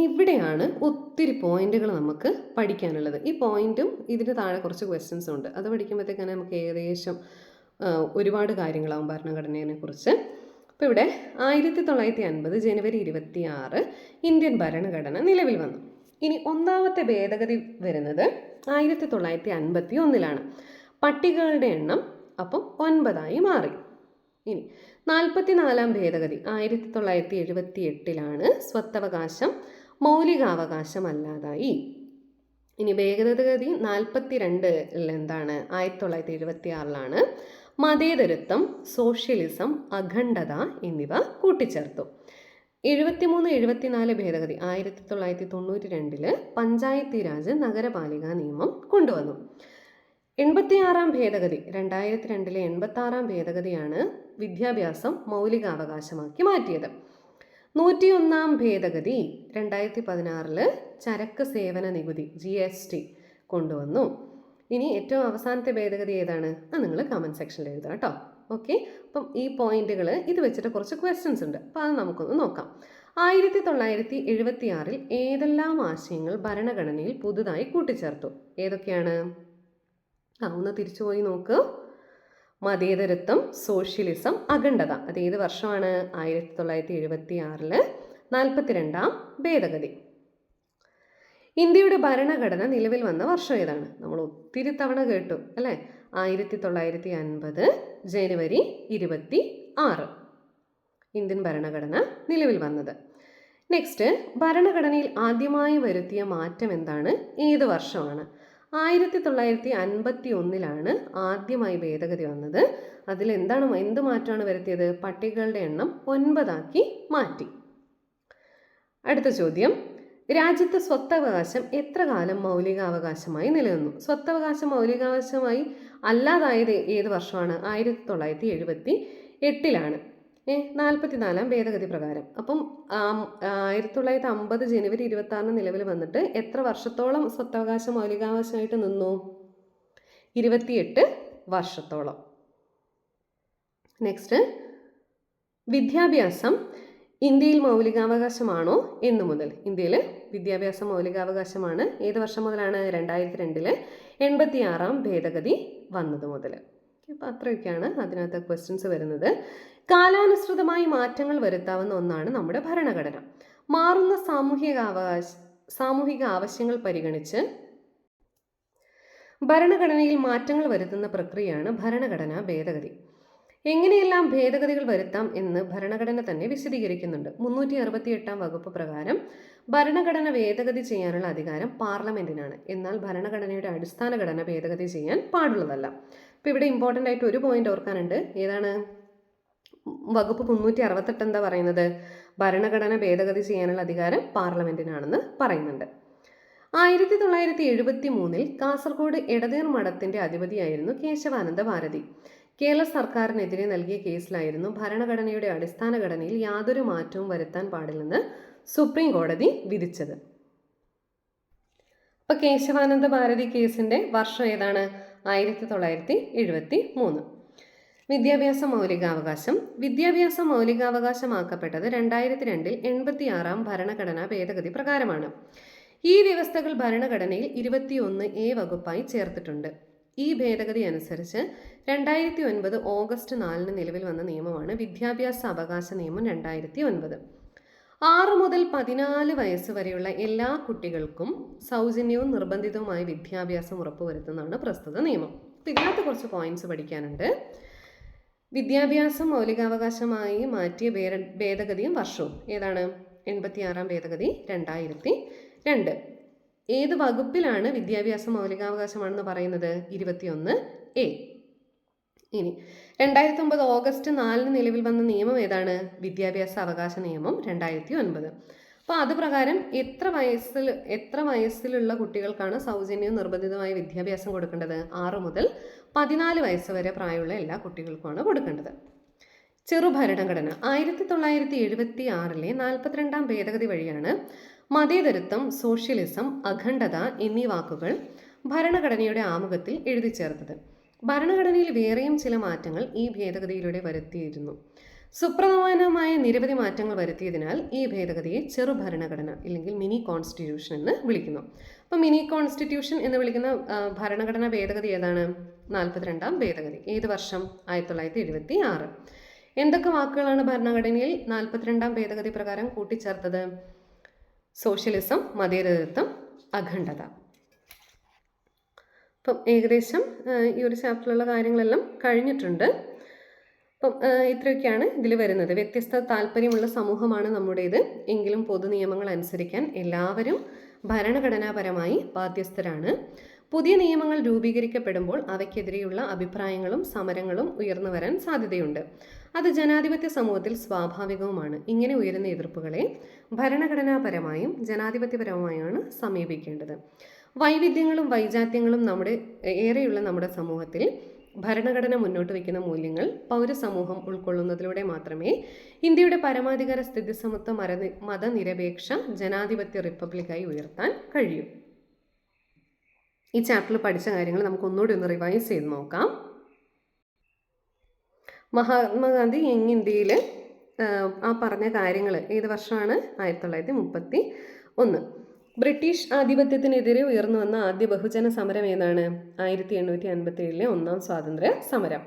ഇവിടെയാണ് ഒത്തിരി പോയിന്റുകൾ നമുക്ക് പഠിക്കാനുള്ളത്. ഈ പോയിന്റും ഇതിന് താഴെ കുറച്ച് ക്വസ്റ്റ്യൻസ് ഉണ്ട്. അത് പഠിക്കുമ്പോഴത്തേക്കാണ് നമുക്ക് ഏകദേശം ഒരുപാട് കാര്യങ്ങളാവും ഭരണഘടനയെ കുറിച്ച്. അപ്പോൾ ഇവിടെ ആയിരത്തി തൊള്ളായിരത്തി അൻപത് ജനുവരി ഇരുപത്തി ആറ് ഇന്ത്യൻ ഭരണഘടന നിലവിൽ വന്നു. ഇനി ഒന്നാമത്തെ ഭേദഗതി വരുന്നത് ആയിരത്തി തൊള്ളായിരത്തി അൻപത്തി ഒന്നിലാണ് പട്ടികകളുടെ എണ്ണം അപ്പം ഒൻപതായി മാറി. ഇനി നാൽപ്പത്തിനാലാം ഭേദഗതി ആയിരത്തി തൊള്ളായിരത്തി എഴുപത്തി എട്ടിലാണ് സ്വത്തവകാശം മൗലികാവകാശമല്ലാതായി ഇനി ഭേദഗതി നാൽപ്പത്തി രണ്ട് എന്താണ്? ആയിരത്തി തൊള്ളായിരത്തി എഴുപത്തി ആറിലാണ് മതേതരത്വം സോഷ്യലിസം അഖണ്ഡത എന്നിവ കൂട്ടിച്ചേർത്തു. എഴുപത്തിമൂന്ന് എഴുപത്തിനാല് ഭേദഗതി ആയിരത്തി തൊള്ളായിരത്തി തൊണ്ണൂറ്റി രണ്ടിൽ പഞ്ചായത്തി രാജ് നഗരപാലിക നിയമം കൊണ്ടുവന്നു. എൺപത്തിയാറാം ഭേദഗതി രണ്ടായിരത്തി രണ്ടിലെ എൺപത്താറാം ഭേദഗതിയാണ് വിദ്യാഭ്യാസം മൗലികാവകാശമാക്കി മാറ്റിയത്. നൂറ്റിയൊന്നാം ഭേദഗതി രണ്ടായിരത്തി പതിനാറിൽ ചരക്ക് സേവന നികുതി ജി എസ് ടി കൊണ്ടുവന്നു. ഇനി ഏറ്റവും അവസാനത്തെ ഭേദഗതി ഏതാണ്? അത് നിങ്ങൾ കമന്റ് സെക്ഷനിൽ എഴുതുക കേട്ടോ. ഓക്കെ അപ്പം ഈ പോയിന്റുകൾ ഇത് വെച്ചിട്ട് കുറച്ച് ക്വസ്റ്റ്യൻസ് ഉണ്ട്. അപ്പോൾ അത് നമുക്കൊന്ന് നോക്കാം. ആയിരത്തി തൊള്ളായിരത്തി എഴുപത്തിയാറിൽ ഏതെല്ലാം ആശയങ്ങൾ ഭരണഘടനയിൽ പുതുതായി കൂട്ടിച്ചേർത്തു? ഏതൊക്കെയാണ്? ആ ഒന്ന് തിരിച്ചു പോയി നോക്ക്. മതേതരത്വം സോഷ്യലിസം അഖണ്ഡത. അത് ഏത് വർഷമാണ്? ആയിരത്തി തൊള്ളായിരത്തി എഴുപത്തി ആറിൽ നാൽപ്പത്തിരണ്ടാം ഭേദഗതി. ഇന്ത്യയുടെ ഭരണഘടന നിലവിൽ വന്ന വർഷം ഏതാണ്? നമ്മൾ ഒത്തിരി തവണ കേട്ടു അല്ലേ? ആയിരത്തി തൊള്ളായിരത്തി അൻപത് ജനുവരി ഇരുപത്തി ആറ് ഇന്ത്യൻ ഭരണഘടന നിലവിൽ വന്നത്. നെക്സ്റ്റ് ഭരണഘടനയിൽ ആദ്യമായി വരുത്തിയ മാറ്റം എന്താണ്? ഏത് വർഷമാണ്? ആയിരത്തി തൊള്ളായിരത്തി അൻപത്തി ഒന്നിലാണ് ആദ്യമായി ഭേദഗതി വന്നത്. അതിൽ എന്താണ് എന്ത് മാറ്റമാണ് വരുത്തിയത്? പട്ടികകളുടെ എണ്ണം ഒൻപതാക്കി മാറ്റി. അടുത്ത ചോദ്യം. രാജ്യത്ത് സ്വത്തവകാശം എത്ര കാലം മൗലികാവകാശമായി നിലനിന്നു? സ്വത്തവകാശം മൗലികാവകാശമായി അല്ലാതായത് ഏത് വർഷമാണ്? ആയിരത്തി തൊള്ളായിരത്തി എഴുപത്തി എട്ടിലാണ് ഏ നാൽപ്പത്തിനാലാം ഭേദഗതി പ്രകാരം. അപ്പം ആയിരത്തി തൊള്ളായിരത്തി അമ്പത് ജനുവരി ഇരുപത്തി ആറിന് നിലവിൽ വന്നിട്ട് എത്ര വർഷത്തോളം സ്വത്തവകാശം മൗലികാവകാശമായിട്ട് നിന്നു? ഇരുപത്തിയെട്ട് വർഷത്തോളം. നെക്സ്റ്റ് വിദ്യാഭ്യാസം ഇന്ത്യയിൽ മൗലികാവകാശമാണോ എന്നു മുതൽ. ഇന്ത്യയിൽ വിദ്യാഭ്യാസം മൗലികാവകാശമാണ്. ഏത് വർഷം മുതലാണ്? രണ്ടായിരത്തി രണ്ടിൽ എൺപത്തിയാറാം ഭേദഗതി വന്നത് മുതൽ. അപ്പോൾ അത്രയൊക്കെയാണ് അതിനകത്ത് ക്വസ്റ്റ്യൻസ് വരുന്നത്. കാലാനുസൃതമായി മാറ്റങ്ങൾ വരുത്താവുന്ന ഒന്നാണ് നമ്മുടെ ഭരണഘടന. മാറുന്ന സാമൂഹിക അവകാശ സാമൂഹിക ആവശ്യങ്ങൾ പരിഗണിച്ച് ഭരണഘടനയിൽ മാറ്റങ്ങൾ വരുത്തുന്ന പ്രക്രിയയാണ് ഭരണഘടനാ ഭേദഗതി. എങ്ങനെയെല്ലാം ഭേദഗതികൾ വരുത്താം എന്ന് ഭരണഘടന തന്നെ വിശദീകരിക്കുന്നുണ്ട്. മുന്നൂറ്റി അറുപത്തി എട്ടാം വകുപ്പ് പ്രകാരം ഭരണഘടന ഭേദഗതി ചെയ്യാനുള്ള അധികാരം പാർലമെന്റിനാണ്. എന്നാൽ ഭരണഘടനയുടെ അടിസ്ഥാന ഘടന ഭേദഗതി ചെയ്യാൻ പാടുള്ളതല്ല. ഇപ്പം ഇവിടെ ഇമ്പോർട്ടന്റ് ആയിട്ട് ഒരു പോയിന്റ് ഓർക്കാനുണ്ട്. ഏതാണ്? വകുപ്പ് മുന്നൂറ്റി അറുപത്തെട്ട് എന്താ പറയുന്നത്? ഭരണഘടന ഭേദഗതി ചെയ്യാനുള്ള അധികാരം പാർലമെന്റിനാണെന്ന് പറയുന്നുണ്ട്. ആയിരത്തി തൊള്ളായിരത്തി എഴുപത്തി മൂന്നിൽ കാസർഗോഡ് എടതീർ മഠത്തിന്റെ അധിപതിയായിരുന്നു കേശവാനന്ദ ഭാരതി. കേരള സർക്കാരിനെതിരെ നൽകിയ കേസിലായിരുന്നു ഭരണഘടനയുടെ അടിസ്ഥാന ഘടനയിൽ യാതൊരു മാറ്റവും വരുത്താൻ പാടില്ലെന്ന് സുപ്രീം കോടതി വിധിച്ചത്. അപ്പോൾ കേശവാനന്ദ ഭാരതി കേസിന്റെ വർഷം ഏതാണ്? ആയിരത്തി തൊള്ളായിരത്തി എഴുപത്തി മൂന്ന് വിദ്യാഭ്യാസ മൗലികാവകാശം. വിദ്യാഭ്യാസ മൗലികാവകാശമാക്കപ്പെട്ടത് രണ്ടായിരത്തി രണ്ടിൽ എൺപത്തിയാറാം ഭരണഘടനാ ഭേദഗതി പ്രകാരമാണ്. ഈ വ്യവസ്ഥകൾ ഭരണഘടനയിൽ ഇരുപത്തിയൊന്ന് എ വകുപ്പായി ചേർത്തിട്ടുണ്ട്. ഈ ഭേദഗതി അനുസരിച്ച് രണ്ടായിരത്തി ഒൻപത് ഓഗസ്റ്റ് നാലിന് നിലവിൽ വന്ന നിയമമാണ് വിദ്യാഭ്യാസ അവകാശ നിയമം രണ്ടായിരത്തി ഒൻപത് ആറ് മുതൽ പതിനാല് വയസ്സ് വരെയുള്ള എല്ലാ കുട്ടികൾക്കും സൗജന്യവും നിർബന്ധിതവുമായ വിദ്യാഭ്യാസം ഉറപ്പുവരുത്തുന്നതാണ് പ്രസ്തുത നിയമം. ഇതിനകത്ത് കുറച്ച് പോയിന്റ്സ് പഠിക്കാനുണ്ട്. വിദ്യാഭ്യാസം മൗലികാവകാശമായി മാറ്റിയ ഭേദ ഭേദഗതിയും വർഷവും. ഏതാണ്? എൺപത്തിയാറാം ഭേദഗതി രണ്ടായിരത്തി രണ്ട്. ഏത് വകുപ്പിലാണ് വിദ്യാഭ്യാസ മൗലികാവകാശമാണെന്ന് പറയുന്നത്? ഇരുപത്തിയൊന്ന് എ. ഇനി രണ്ടായിരത്തി ഒമ്പത് ഓഗസ്റ്റ് നാലിന് നിലവിൽ വന്ന നിയമം ഏതാണ്? വിദ്യാഭ്യാസ അവകാശ നിയമം രണ്ടായിരത്തി ഒൻപത് അപ്പോൾ അത് പ്രകാരം എത്ര വയസ്സിൽ എത്ര വയസ്സിലുള്ള കുട്ടികൾക്കാണ് സൗജന്യവും നിർബന്ധിതമായ വിദ്യാഭ്യാസം കൊടുക്കേണ്ടത്? ആറ് മുതൽ പതിനാല് വയസ്സ് വരെ പ്രായമുള്ള എല്ലാ കുട്ടികൾക്കുമാണ് കൊടുക്കേണ്ടത്. ചെറുഭരണഘടന. ആയിരത്തി തൊള്ളായിരത്തി എഴുപത്തി ആറിലെ നാൽപ്പത്തിരണ്ടാം ഭേദഗതി വഴിയാണ് മതേതരത്വം സോഷ്യലിസം അഖണ്ഡത എന്നീ വാക്കുകൾ ഭരണഘടനയുടെ ആമുഖത്തിൽ എഴുതി ചേർത്തത്. ഭരണഘടനയിൽ വേറെയും ചില മാറ്റങ്ങൾ ഈ ഭേദഗതിയിലൂടെ വരുത്തിയിരുന്നു. സുപ്രധാനമായ നിരവധി മാറ്റങ്ങൾ വരുത്തിയതിനാൽ ഈ ഭേദഗതിയെ ചെറു ഭരണഘടന അല്ലെങ്കിൽ മിനി കോൺസ്റ്റിറ്റ്യൂഷൻ എന്ന് വിളിക്കുന്നു. അപ്പോൾ മിനി കോൺസ്റ്റിറ്റ്യൂഷൻ എന്ന് വിളിക്കുന്ന ഭരണഘടന ഭരണഘടനാ ഭേദഗതി ഏതാണ്? നാൽപ്പത്തിരണ്ടാം ഭേദഗതി. ഏത് വർഷം? ആയിരത്തി തൊള്ളായിരത്തി എഴുപത്തി ആറ് എന്തൊക്കെ വാക്കുകളാണ് ഭരണഘടനയിൽ നാൽപ്പത്തിരണ്ടാം ഭേദഗതി പ്രകാരം കൂട്ടിച്ചേർത്തത്? സോഷ്യലിസം മതേതരത്വം അഖണ്ഡത. അപ്പം ഏകദേശം ഈ ഒരു ചാപ്റ്ററിലുള്ള കാര്യങ്ങളെല്ലാം കഴിഞ്ഞിട്ടുണ്ട്. അപ്പം ഇത്രയൊക്കെയാണ് ഇതിൽ വരുന്നത്. വ്യത്യസ്ത താല്പര്യമുള്ള സമൂഹമാണ് നമ്മുടേത്. എങ്കിലും പൊതു നിയമങ്ങൾ അനുസരിക്കാൻ എല്ലാവരും ഭരണഘടനാപരമായി ബാധ്യസ്ഥരാണ്. പുതിയ നിയമങ്ങൾ രൂപീകരിക്കപ്പെടുമ്പോൾ അവയ്ക്കെതിരെയുള്ള അഭിപ്രായങ്ങളും സമരങ്ങളും ഉയർന്നു വരാൻ സാധ്യതയുണ്ട്. അത് ജനാധിപത്യ സമൂഹത്തിൽ സ്വാഭാവികവുമാണ്. ഇങ്ങനെ ഉയരുന്ന എതിർപ്പുകളെ ഭരണഘടനാപരമായും ജനാധിപത്യപരമായാണ് സമീപിക്കേണ്ടത്. വൈവിധ്യങ്ങളും വൈജാത്യങ്ങളും നമ്മുടെ ഏറെയുള്ള നമ്മുടെ സമൂഹത്തിൽ ഭരണഘടന മുന്നോട്ട് വയ്ക്കുന്ന മൂല്യങ്ങൾ പൗരസമൂഹം ഉൾക്കൊള്ളുന്നതിലൂടെ മാത്രമേ ഇന്ത്യയുടെ പരമാധികാര സ്ഥിതിസമത്വ മരനി മതനിരപേക്ഷ ജനാധിപത്യ റിപ്പബ്ലിക്കായി ഉയർത്താൻ കഴിയൂ. ഈ ചാപ്റ്ററിൽ പഠിച്ച കാര്യങ്ങൾ നമുക്ക് ഒന്നുകൂടി ഒന്ന് റിവൈസ് ചെയ്ത് നോക്കാം. മഹാത്മാഗാന്ധി യങ് ഇന്ത്യയിൽ ആ പറഞ്ഞ കാര്യങ്ങൾ ഏത് വർഷമാണ്? ആയിരത്തി തൊള്ളായിരത്തി മുപ്പത്തി ഒന്ന് ബ്രിട്ടീഷ് ആധിപത്യത്തിനെതിരെ ഉയർന്നു വന്ന ആദ്യ ബഹുജന സമരം ഏതാണ്? ആയിരത്തി എണ്ണൂറ്റി അൻപത്തി ഏഴിലെ ഒന്നാം സ്വാതന്ത്ര്യ സമരം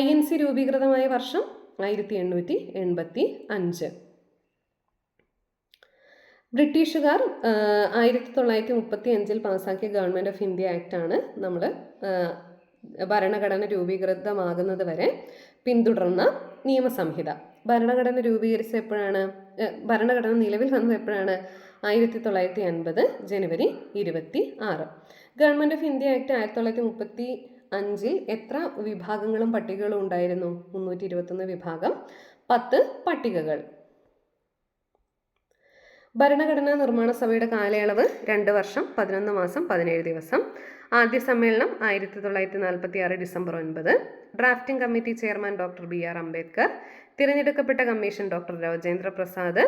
ഐ എൻ സി രൂപീകൃതമായ വർഷം ആയിരത്തി എണ്ണൂറ്റി എൺപത്തി അഞ്ച് ബ്രിട്ടീഷുകാർ ആയിരത്തി തൊള്ളായിരത്തി മുപ്പത്തി അഞ്ചിൽ പാസ്സാക്കിയ ഗവൺമെന്റ് ഓഫ് ഇന്ത്യ ആക്ട് ആണ് നമ്മൾ ഭരണഘടന രൂപീകൃതമാകുന്നത് വരെ പിന്തുടർന്ന നിയമസംഹിത. ഭരണഘടന രൂപീകരിച്ച എപ്പോഴാണ്? ഭരണഘടന നിലവിൽ വന്നത് എപ്പോഴാണ്? ആയിരത്തി തൊള്ളായിരത്തി അൻപത് ജനുവരി ഇരുപത്തി ആറ് ഗവൺമെന്റ് ഓഫ് ഇന്ത്യ ആക്ട് ആയിരത്തി തൊള്ളായിരത്തി മുപ്പത്തി അഞ്ചിൽ എത്ര വിഭാഗങ്ങളും പട്ടികകളും ഉണ്ടായിരുന്നു? മുന്നൂറ്റി ഇരുപത്തൊന്ന് വിഭാഗം പത്ത് പട്ടികകൾ. ഭരണഘടനാ നിർമ്മാണ സഭയുടെ കാലയളവ് രണ്ട് വർഷം പതിനൊന്ന് മാസം പതിനേഴ് ദിവസം. ആദ്യ സമ്മേളനം ആയിരത്തി തൊള്ളായിരത്തി നാൽപ്പത്തി ആറ് ഡിസംബർ ഒൻപത്. Drafting committee chairman doctor B R Ambedkar. തിരഞ്ഞെടുക്കപ്പെട്ട കമ്മീഷൻ ഡോക്ടർ രാജേന്ദ്ര പ്രസാദ്.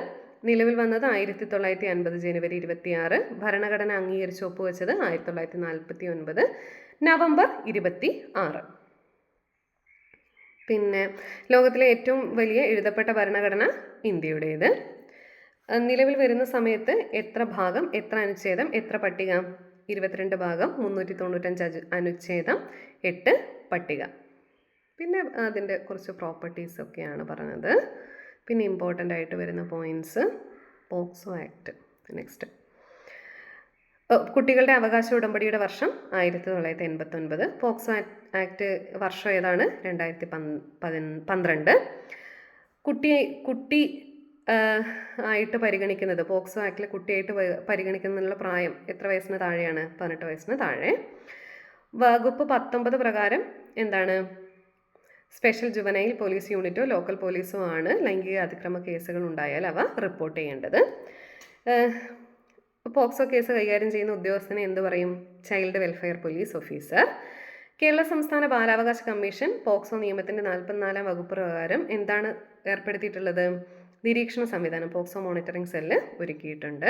നിലവിൽ വന്നത് ആയിരത്തി തൊള്ളായിരത്തി അൻപത് ജനുവരി ഇരുപത്തിയാറ്. ഭരണഘടന അംഗീകരിച്ച് ഒപ്പുവെച്ചത് ആയിരത്തി തൊള്ളായിരത്തി നാൽപ്പത്തി ഒൻപത്. നവംബർ ഇരുപത്തി ആറ് പിന്നെ ലോകത്തിലെ ഏറ്റവും വലിയ എഴുതപ്പെട്ട ഭരണഘടന ഇന്ത്യയുടേത്. നിലവിൽ വരുന്ന സമയത്ത് എത്ര ഭാഗം എത്ര അനുച്ഛേദം എത്ര പട്ടിക? ഇരുപത്തിരണ്ട് ഭാഗം മുന്നൂറ്റി തൊണ്ണൂറ്റഞ്ച് അനുച്ഛേദം എട്ട് പട്ടിക. പിന്നെ അതിന്റെ കുറച്ച് പ്രോപ്പർട്ടീസ് ഒക്കെയാണ് പറഞ്ഞത്. പിന്നെ ഇമ്പോർട്ടന്റ് ആയിട്ട് വരുന്ന പോയിന്റ്സ് പോക്സോ ആക്ട്. നെക്സ്റ്റ് കുട്ടികളുടെ അവകാശ ഉടമ്പടിയുടെ വർഷം ആയിരത്തി തൊള്ളായിരത്തി എൺപത്തൊൻപത് പോക്സോ ആക്ട് വർഷം ഏതാണ്? രണ്ടായിരത്തി പന്ത്രണ്ട്. കുട്ടി ആ, ആയിട്ട് പരിഗണിക്കുന്നത്. പോക്സോ ആക്ടിലെ കുട്ടിയായിട്ട് പരിഗണിക്കുന്നതിനുള്ള പ്രായം എത്ര വയസ്സിന് താഴെയാണ്? പതിനെട്ട് വയസ്സിന് താഴെ. വകുപ്പ് പത്തൊമ്പത് പ്രകാരം എന്താണ്? സ്പെഷ്യൽ ജുവനൈൽ പോലീസ് യൂണിറ്റോ ലോക്കൽ പോലീസോ ആണ് ലൈംഗിക അതിക്രമ കേസുകൾ ഉണ്ടായാൽ അവ റിപ്പോർട്ട് ചെയ്യേണ്ടത്. പോക്സോ കേസ് കൈകാര്യം ചെയ്യുന്ന ഉദ്യോഗസ്ഥനെ എന്ത് പറയും? Child welfare police officer. Kerala സംസ്ഥാന ബാലാവകാശ കമ്മീഷൻ പോക്സോ നിയമത്തിന്റെ നാൽപ്പത്തിനാലാം വകുപ്പ് പ്രകാരം എന്താണ് ഏർപ്പെടുത്തിയിട്ടുള്ളത്? നിരീക്ഷണ സംവിധാനം പോക്സോ മോണിറ്ററിംഗ് സെല്ല് ഒരുക്കിയിട്ടുണ്ട്.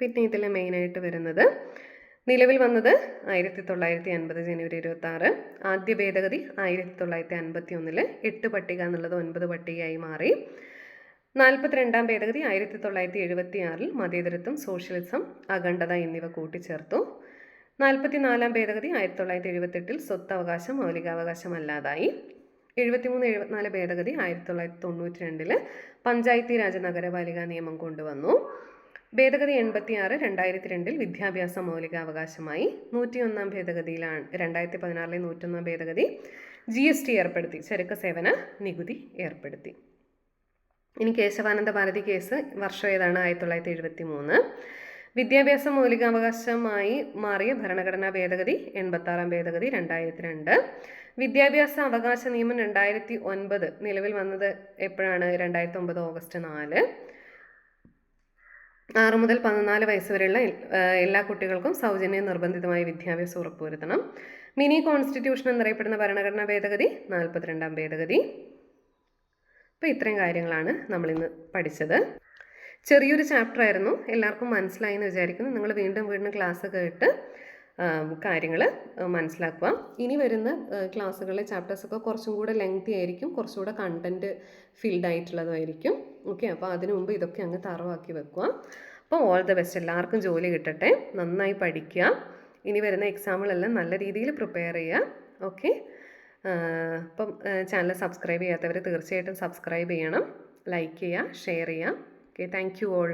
പിന്നെ ഇതിൽ മെയിനായിട്ട് വരുന്നത് നിലവിൽ വന്നത് ആയിരത്തി തൊള്ളായിരത്തി അൻപത് ജനുവരി ഇരുപത്തി ആറ് ആദ്യ ഭേദഗതി ആയിരത്തി തൊള്ളായിരത്തി അൻപത്തി ഒന്നിൽ എട്ട് പട്ടിക എന്നുള്ളത് ഒൻപത് പട്ടികയായി മാറി. നാൽപ്പത്തിരണ്ടാം ഭേദഗതി ആയിരത്തി തൊള്ളായിരത്തി എഴുപത്തി ആറിൽ മതേതരത്വം സോഷ്യലിസം അഖണ്ഡത എന്നിവ കൂട്ടിച്ചേർത്തു. നാൽപ്പത്തിനാലാം ഭേദഗതി ആയിരത്തി തൊള്ളായിരത്തി എഴുപത്തെട്ടിൽ സ്വത്തവകാശം മൗലികാവകാശമല്ലാതായി എഴുപത്തിമൂന്ന് എഴുപത്തിനാല് ഭേദഗതി ആയിരത്തി തൊള്ളായിരത്തി തൊണ്ണൂറ്റി രണ്ടിൽ പഞ്ചായത്തി രാജ് നഗരപാലിക നിയമം കൊണ്ടുവന്നു. ഭേദഗതി എൺപത്തിയാറ് രണ്ടായിരത്തി രണ്ടിൽ വിദ്യാഭ്യാസ മൗലികാവകാശമായി നൂറ്റിയൊന്നാം ഭേദഗതിയിലാണ് രണ്ടായിരത്തി പതിനാറിലെ നൂറ്റൊന്നാം ഭേദഗതി ജി എസ് ടി ഏർപ്പെടുത്തി ചരക്ക് സേവന നികുതി ഏർപ്പെടുത്തി. ഇനി കേശവാനന്ദ ഭാരതി കേസ് വർഷം ഏതാണ്? ആയിരത്തി തൊള്ളായിരത്തി എഴുപത്തി മൂന്ന് വിദ്യാഭ്യാസ മൗലികാവകാശമായി മാറിയ ഭരണഘടനാ ഭേദഗതി എൺപത്താറാം ഭേദഗതി രണ്ടായിരത്തി രണ്ട് വിദ്യാഭ്യാസ അവകാശ നിയമം രണ്ടായിരത്തി ഒൻപത് നിലവിൽ വന്നത് എപ്പോഴാണ്? രണ്ടായിരത്തി ഒമ്പത് ഓഗസ്റ്റ് നാല്. ആറ് മുതൽ പതിനാല് വയസ്സ് വരെയുള്ള എല്ലാ കുട്ടികൾക്കും സൗജന്യ നിർബന്ധിതമായ വിദ്യാഭ്യാസം ഉറപ്പുവരുത്തണം. മിനി കോൺസ്റ്റിറ്റ്യൂഷൻ എന്നറിയപ്പെടുന്ന ഭരണഘടനാ ഭേദഗതി നാൽപ്പത്തിരണ്ടാം ഭേദഗതി. അപ്പോൾ ഇത്രയും കാര്യങ്ങളാണ് നമ്മളിന്ന് പഠിച്ചത്. ചെറിയൊരു ചാപ്റ്റർ ആയിരുന്നു എല്ലാവർക്കും മനസ്സിലായി എന്ന് വിചാരിക്കുന്നു. നിങ്ങൾ വീണ്ടും വീണ്ടും ക്ലാസ് കേട്ട് കാര്യങ്ങൾ മനസ്സിലാക്കുക. ഇനി വരുന്ന ക്ലാസ്സുകളിലെ ചാപ്റ്റേഴ്സൊക്കെ കുറച്ചും കൂടെ ലെങ്തി ആയിരിക്കും കുറച്ചും കുറച്ചുകൂടെ കണ്ടന്റ് ഫീൽഡ് ആയിട്ടുള്ളതായിരിക്കും. ഓക്കെ അപ്പോൾ അതിനു മുമ്പ് ഇതൊക്കെ അങ്ങ് തറവാക്കി വെക്കുക. അപ്പോൾ ഓൾ ദ ബെസ്റ്റ് എല്ലാവർക്കും ജോലി കിട്ടട്ടെ. നന്നായി പഠിക്കുക. ഇനി വരുന്ന എക്സാമുകളെല്ലാം നല്ല രീതിയിൽ പ്രിപ്പയർ ചെയ്യുക. ഓക്കെ അപ്പം ചാനൽ സബ്സ്ക്രൈബ് ചെയ്യാത്തവർ തീർച്ചയായിട്ടും സബ്സ്ക്രൈബ് ചെയ്യണം. ലൈക്ക് ചെയ്യുക ഷെയർ ചെയ്യുക. Okay thank you all